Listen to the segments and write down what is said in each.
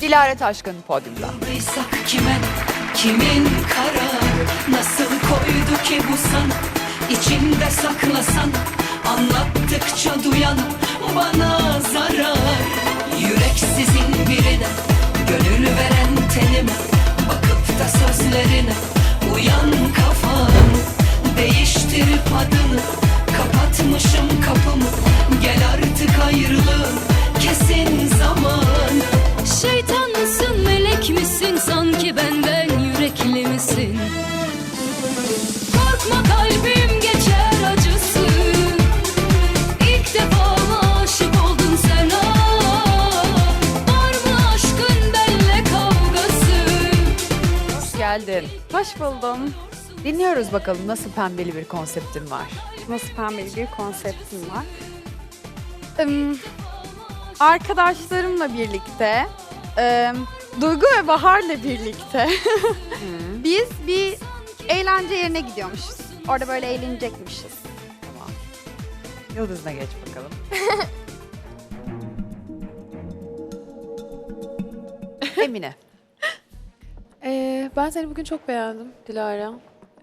Dilara Taşkın podyumda. Kime, kimin kararı Nasıl koydu ki bu sana? İçinde saklasan Anlattıkça duyan bana zarar. Yüreksizin birine Gönül veren tenime Bakıp da sözlerine Uyan kafanı Değiştirip adını Kapatmışım kapımı. Gel artık ayrılığın Kesin Hoş buldum. Dinliyoruz bakalım nasıl pembeli bir konseptin var. Nasıl pembeli bir konseptim var. Im, arkadaşlarımla birlikte, ım, Duygu ve Bahar'la birlikte biz bir eğlence yerine gidiyormuşuz. Orada böyle eğlenecekmişiz. Tamam. Yıldız'ına geç bakalım. Emine. Ee, ben seni bugün çok beğendim Dilara.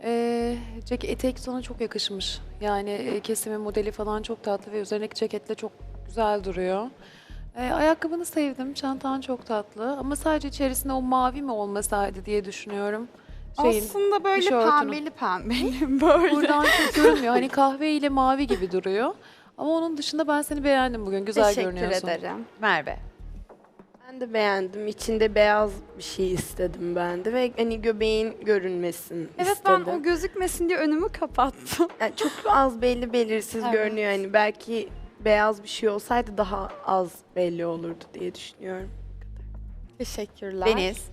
Ee, ceket etek sana çok yakışmış. Yani e, kesimi modeli falan çok tatlı ve üzerindeki ceketle çok güzel duruyor. Ee, ayakkabını sevdim, çantan çok tatlı ama sadece içerisinde o mavi mi olmasaydı diye düşünüyorum. Şeyin, Aslında böyle tişörtünün. pembeli pembeli böyle. Buradan çok görünmüyor. Hani kahve ile mavi gibi duruyor. Ama onun dışında ben seni beğendim bugün. Güzel Teşekkür görünüyorsun. ederim. Merve. Ben de beğendim. İçinde beyaz bir şey istedim ben de ve hani göbeğin görünmesin Evet istedim. ben o gözükmesin diye önümü kapattım. Yani çok az belli belirsiz Evet. görünüyor. Hani belki beyaz bir şey olsaydı daha az belli olurdu diye düşünüyorum. Teşekkürler. Deniz.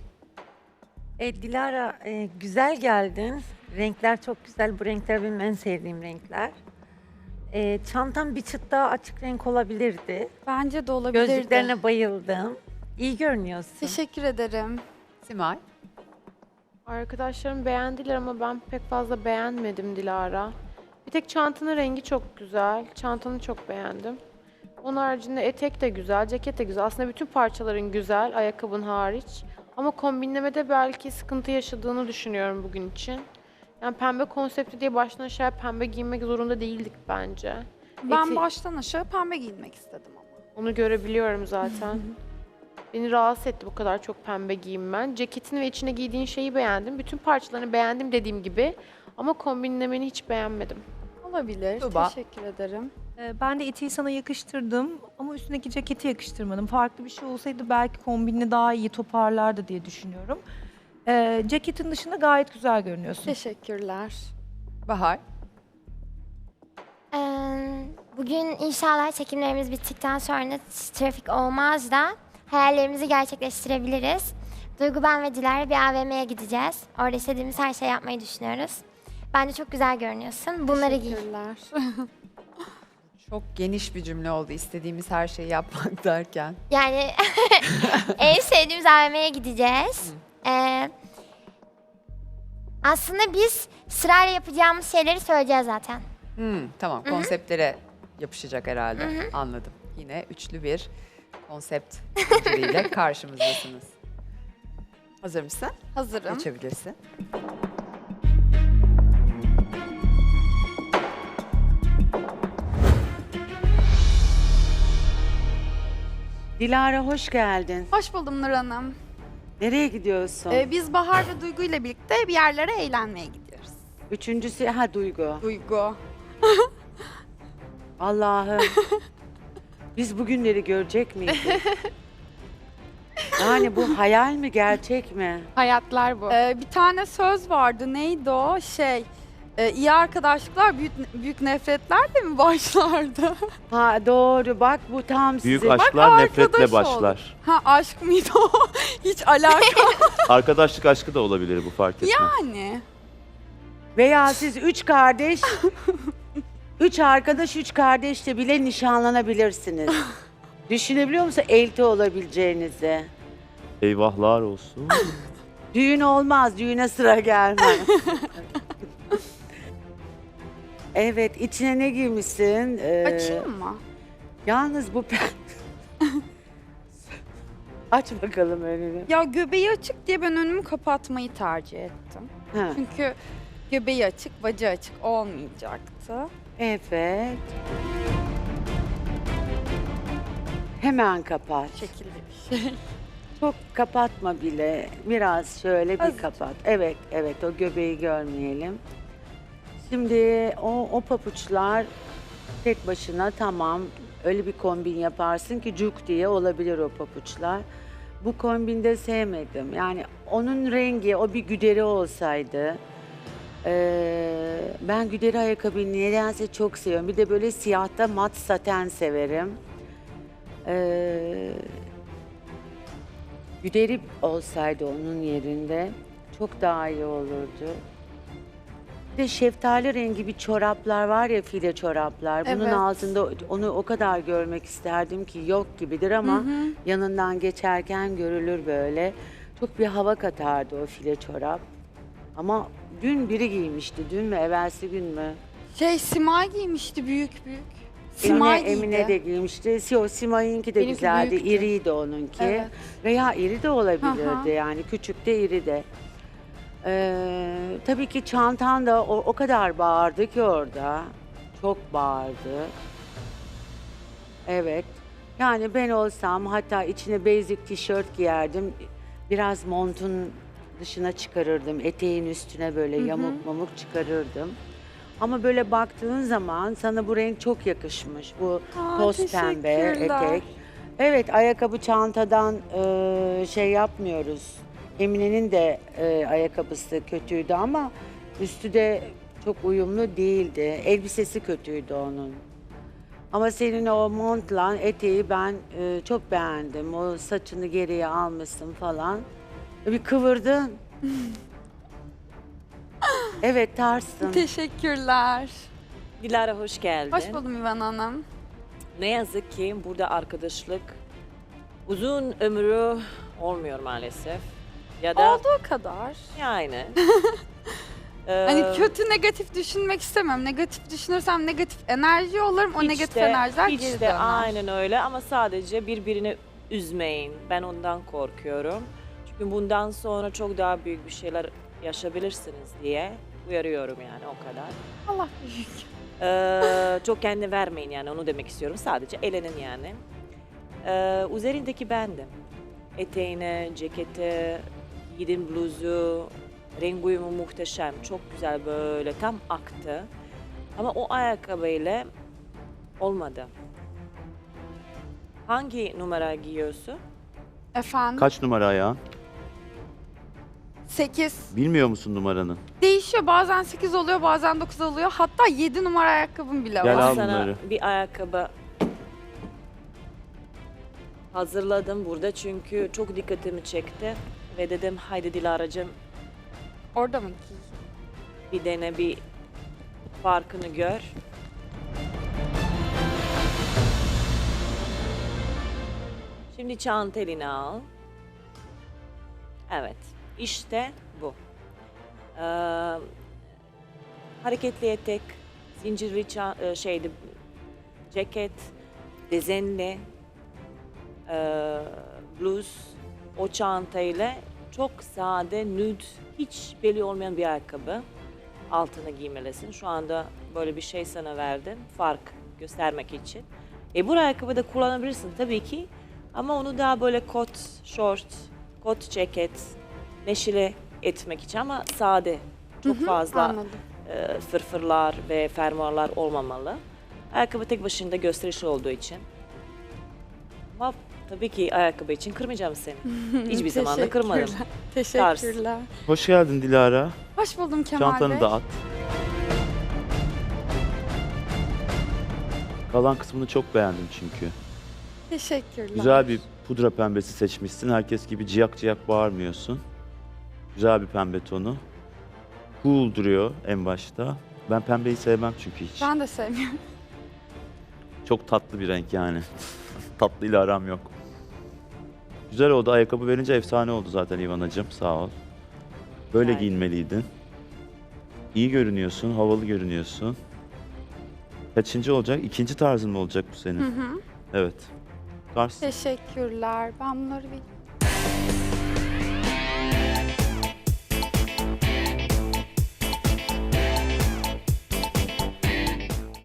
E, Dilara e, güzel geldin. Renkler çok güzel. Bu renkler benim en sevdiğim renkler. E, çantam bir çıt daha açık renk olabilirdi. Bence de olabilirdi. Gözlüklerine bayıldım. İyi görünüyorsun. Teşekkür ederim. Simay. Arkadaşlarım beğendiler ama ben pek fazla beğenmedim Dilara. Bir tek çantanın rengi çok güzel. Çantanı çok beğendim. Onun haricinde etek de güzel, ceket de güzel. Aslında bütün parçaların güzel, ayakkabın hariç. Ama kombinlemede belki sıkıntı yaşadığını düşünüyorum bugün için. Yani pembe konsepti diye baştan aşağı pembe giymek zorunda değildik bence. Ben Eti- baştan aşağı pembe giyinmek istedim ama. Onu görebiliyorum zaten. Beni rahatsız etti bu kadar çok pembe giyinmen. Ceketini ve içine giydiğin şeyi beğendim. Bütün parçalarını beğendim dediğim gibi. Ama kombinlemeni hiç beğenmedim. Olabilir. Tuğba. Teşekkür ederim. Ee, Ben de eteği sana yakıştırdım ama üstündeki ceketi yakıştırmadım. Farklı bir şey olsaydı belki kombinini daha iyi toparlardı diye düşünüyorum. Ee, ceketin dışında gayet güzel görünüyorsun. Teşekkürler. Bahar. Ee, Bugün inşallah çekimlerimiz bittikten sonra trafik olmaz da hayallerimizi gerçekleştirebiliriz. Duygu ben ve Dilara bir AVM'ye gideceğiz. Orada istediğimiz her şeyi yapmayı düşünüyoruz. Bence çok güzel görünüyorsun. Bunları giy. Teşekkürler. Çok geniş bir cümle oldu istediğimiz her şeyi yapmak derken. Yani en sevdiğimiz AVM'ye gideceğiz. Ee, aslında biz sırayla yapacağımız şeyleri söyleyeceğiz zaten. Hmm, tamam konseptlere yapışacak herhalde. Anladım. Yine üçlü bir konsept zinciriyle karşımızdasınız. Hazır mısın? Hazırım. Geçebilirsin. Dilara hoş geldin. Hoş buldum Nur Hanım. Nereye gidiyorsun? Ee, biz Bahar ve Duygu ile birlikte bir yerlere eğlenmeye gidiyoruz. Üçüncüsü ha Duygu. Duygu. Allah'ım. Biz bugünleri görecek miydik? Yani bu hayal mi gerçek mi? Hayatlar bu. Ee, bir tane söz vardı. Neydi o? Şey, e, iyi arkadaşlıklar büyük, büyük nefretlerle mi başlardı? Ha doğru bak bu tam Büyük sizin. aşklar arkadaş nefretle oldu. başlar. ha aşk mıydı o? Hiç alaka Arkadaşlık aşkı da olabilir bu fark etmez. yani. Veya siz üç kardeş, üç arkadaş, üç kardeşle bile nişanlanabilirsiniz. Düşünebiliyor musun elti olabileceğinizi? Eyvahlar olsun. Düğün olmaz, düğüne sıra gelmez. evet, içine ne giymişsin? Ee, Açayım mı? Yalnız bu pe- Aç bakalım önünü. Ya göbeği açık diye ben önümü kapatmayı tercih ettim. Ha, Çünkü göbeği açık, bacı açık olmayacaktı. Evet. Hemen kapat. Şekilde bir şey. Çok kapatma bile. Biraz şöyle bir Azıcık. kapat. Evet, evet o göbeği görmeyelim. Şimdi o, o papuçlar tek başına tamam. Öyle bir kombin yaparsın ki cuk diye olabilir o papuçlar. Bu kombinde sevmedim. Yani onun rengi, o bir güderi olsaydı. Eee, ben güderi ayakkabıyı nedense çok seviyorum. Bir de böyle siyahta mat saten severim. Eee Güderi olsaydı onun yerinde çok daha iyi olurdu. Bir de şeftali rengi bir çoraplar var ya file çoraplar. Bunun Evet. altında onu o kadar görmek isterdim ki yok gibidir ama yanından geçerken görülür böyle. Çok bir hava katardı o file çorap. Ama dün biri giymişti. Dün mü evvelsi gün mü? Şey Simay giymişti büyük büyük. Simay Emine, giydi. Emine de giymişti. Si- O Simay'ınki de Benimki güzeldi. büyüktü. İriydi onunki. Evet. Veya iri de olabilirdi hı. yani. Küçük de iri de. Ee, tabii ki çantan da o, o kadar bağırdı ki orada. Çok bağırdı. Evet. Yani ben olsam hatta içine basic tişört giyerdim. Biraz montun dışına çıkarırdım. Eteğin üstüne böyle yamuk mamuk çıkarırdım. Ama böyle baktığın zaman sana bu renk çok yakışmış. Bu Aa, toz pembe teşekkürler. etek. Evet ayakkabı çantadan e, şey yapmıyoruz. Emine'nin de e, ayakkabısı kötüydü ama üstü de çok uyumlu değildi. Elbisesi kötüydü onun. Ama senin o montla eteği ben e, çok beğendim. O saçını geriye almışsın falan. Bir kıvırdın. evet tarsın. Teşekkürler. Dilara hoş geldin. Hoş buldum İvan Hanım. Ne yazık ki burada arkadaşlık uzun ömrü olmuyor maalesef. Ya da Olduğu kadar. yani. Ee, Hani kötü negatif düşünmek istemem. Negatif düşünürsem negatif enerji olurum. O hiç negatif de- enerjiler hiç geri de döner. aynen öyle ama sadece birbirini üzmeyin. Ben ondan korkuyorum. Çünkü bundan sonra çok daha büyük bir şeyler yaşayabilirsiniz diye uyarıyorum yani o kadar. Allah büyük. Ee, çok kendine vermeyin yani onu demek istiyorum. Sadece eğlenin yani. Ee, üzerindeki bendim. Eteğine, cekete, giydiğin bluzu, renk uyumu muhteşem. Çok güzel böyle tam aktı. Ama o ayakkabıyla olmadı. Hangi numara giyiyorsun? Efendim? Kaç numara ayağın? 8. Bilmiyor musun numaranı? Değişiyor. Bazen 8 oluyor, bazen 9 oluyor. Hatta 7 numara ayakkabım bile Gel var. al Sana bunları. bir ayakkabı hazırladım burada çünkü çok dikkatimi çekti. Ve dedim haydi Dilara'cığım Orada mı ki? bir dene bir farkını gör. Şimdi çanta eline al. Evet. İşte bu. Ee, hareketli etek, zincirli ça- e, şeydi, ceket, dezenli, e, bluz, o çantayla çok sade, nude, hiç belli olmayan bir ayakkabı altına giymelisin. Şu anda böyle bir şey sana verdim. Fark göstermek için. E bu ayakkabı da kullanabilirsin tabii ki. Ama onu daha böyle kot, short, kot ceket, neşeli etmek için ama sade. Çok fazla Anladım. e, fırfırlar ve fermuarlar olmamalı. Ayakkabı tek başına gösterişli olduğu için. Ama tabii ki ayakkabı için kırmayacağım seni. Hiçbir zaman da kırmadım. Teşekkürler. Teşekkürler. Hoş geldin Dilara. Hoş buldum Kemal Çantanı Bey. da at. Kalan kısmını çok beğendim çünkü. Teşekkürler. Güzel bir pudra pembesi seçmişsin. Herkes gibi ciyak ciyak bağırmıyorsun. Güzel bir pembe tonu. Cool duruyor en başta. Ben pembeyi sevmem çünkü hiç. Ben de sevmiyorum. Çok tatlı bir renk yani. Tatlıyla aram yok. Güzel oldu. Ayakkabı verince efsane oldu zaten İvanacığım. Sağ ol. Böyle ederim. giyinmeliydin. İyi görünüyorsun, havalı görünüyorsun. Kaçıncı olacak? İkinci tarzın mı olacak bu senin? Hı hı. Evet. Tarz. Teşekkürler. Ben bunları bir